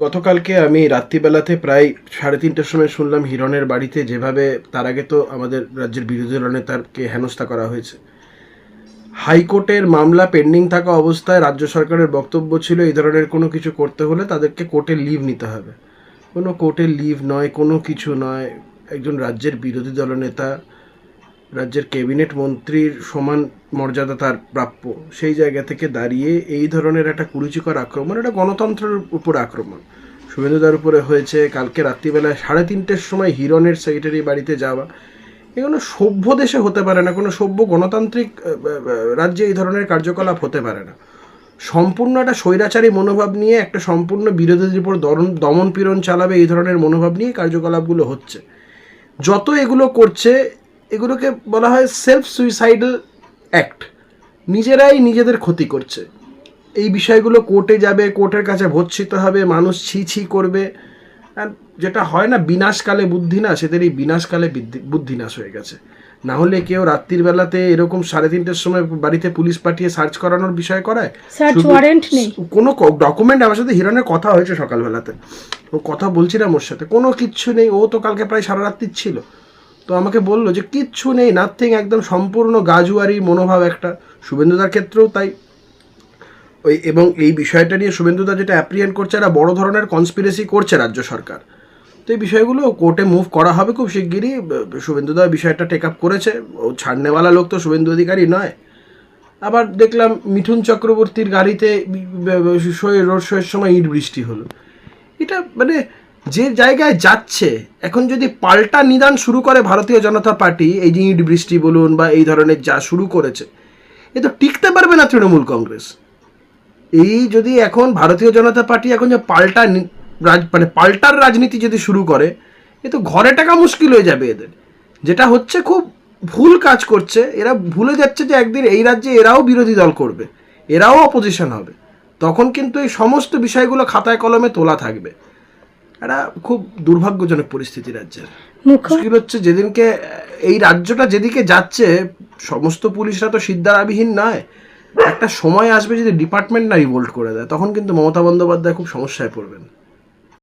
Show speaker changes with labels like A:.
A: গতকালকে আমি রাত্রিবেলাতে প্রায় সাড়ে তিনটের সময় শুনলাম হিরণের বাড়িতে যেভাবে তার আগে তো আমাদের রাজ্যের বিরোধী দলনেতাকে হেনস্থা করা হয়েছে। হাইকোর্টের মামলা পেন্ডিং থাকা অবস্থায় রাজ্য সরকারের বক্তব্য ছিল, এই ধরনের কোনো কিছু করতে হলে তাদেরকে কোর্টে লিভ নিতে হবে। কোনো কোর্টের লিভ নয়, কোনো কিছু নয়। একজন রাজ্যের বিরোধী দলনেতা রাজ্যের ক্যাবিনেট মন্ত্রীর সমান মর্যাদা তার প্রাপ্য। সেই জায়গা থেকে দাঁড়িয়ে এই ধরনের একটা কুরুচিকর আক্রমণ, এটা গণতন্ত্রের উপর আক্রমণ। শুভেন্দুদার উপরে হয়েছে কালকে রাত্রিবেলায় সাড়ে তিনটের সময় হিরণের সেক্রেটারি বাড়িতে যাওয়া। এগুলো সভ্য দেশে হতে পারে না, কোনো সভ্য গণতান্ত্রিক রাজ্যে এই ধরনের কার্যকলাপ হতে পারে না। সম্পূর্ণ একটা স্বৈরাচারী মনোভাব নিয়ে একটা সম্পূর্ণ বিরোধীদের উপর দমন পীড়ন চালাবে এই ধরনের মনোভাব নিয়ে কার্যকলাপগুলো হচ্ছে। যত এগুলো করছে এগুলোকে বলা হয় সেলফ সুইসাইডাল অ্যাক্ট নিজেরাই নিজেদের ক্ষতি করছে। এই বিষয়গুলো কোর্টে যাবে কোর্টের কাছে ভর্ষিত হবে মানুষ ছি ছি করবে। যেটা হয় না বিনাশকালে বুদ্ধি না সেদের এই বিনাশকালে বিদ্ধি- বুদ্ধিনাশ হয়ে গেছে। না হলে কেউ রাত্রির বেলাতে এরকম সাড়ে তিনটের সময় বাড়িতে পুলিশ পাঠিয়ে সার্চ করানোর বিষয় করায়?
B: ওয়ারেন্ট নেই।
A: কোনো ডকুমেন্ট আমার সাথে হিরণের কথা হয়েছে সকালবেলাতে। ও কথা বলছিলাম ওর সাথে। কোনো কিচ্ছু নেই। ও তো কালকে প্রায় সারা রাত্রির ছিল। তো আমাকে বলল যে কিচ্ছু নেই নাথিং একদম সম্পূর্ণ গাজুয়ারি মনোভাব একটা। শুভেন্দুদার ক্ষেত্রেও তাই। ওই এবং এই বিষয়টা নিয়ে শুভেন্দুদা যেটা অ্যাপ্রিয়েন্ট করছে একটা বড় ধরনের কনস্পিরেসি করছে রাজ্য সরকার। তো এই বিষয়গুলো কোর্টে মুভ করা হবে খুব শিগগিরই। শুভেন্দুদা বিষয়টা টেক আপ করেছে। ও ছাড়নেওয়ালা লোক তো শুভেন্দু অধিকারী নয়। আবার দেখলাম মিঠুন চক্রবর্তীর গাড়িতে রোড শোয়ের সময় ইট বৃষ্টি হলো। এটা মানে যে জায়গায় যাচ্ছে, এখন যদি পাল্টা নিদান শুরু করে ভারতীয় জনতা পার্টি, এই যে ইট, বৃষ্টি বলুন বা এই ধরনের যা শুরু করেছে, এ তো টিকতে পারবে না তৃণমূল কংগ্রেস। এই যদি এখন ভারতীয় জনতা পার্টি এখন যে পাল্টা রাজ মানে পাল্টার রাজনীতি যদি শুরু করে, এ তো ঘরে টাকা মুশকিল হয়ে যাবে এদের। যেটা হচ্ছে খুব ভুল কাজ করছে, এরা ভুলে যাচ্ছে যে একদিন এই রাজ্যে এরাও বিরোধী দল করবে, এরাও অপোজিশন হবে। তখন কিন্তু এই সমস্ত বিষয়গুলো খাতায় কলমে তোলা থাকবে। এটা খুব দুর্ভাগ্যজনক পরিস্থিতি রাজ্যের। মুশকিল হচ্ছে যেদিনকে এই রাজ্যটা যেদিকে যাচ্ছে সমস্ত পুলিশরা তো সিদ্ধারাবিহীন নয়। একটা সময় আসবে যদি ডিপার্টমেন্ট না রিভোল্ট করে দেয় তখন কিন্তু মমতা বন্দ্যোপাধ্যায় খুব সমস্যায় পড়বেন।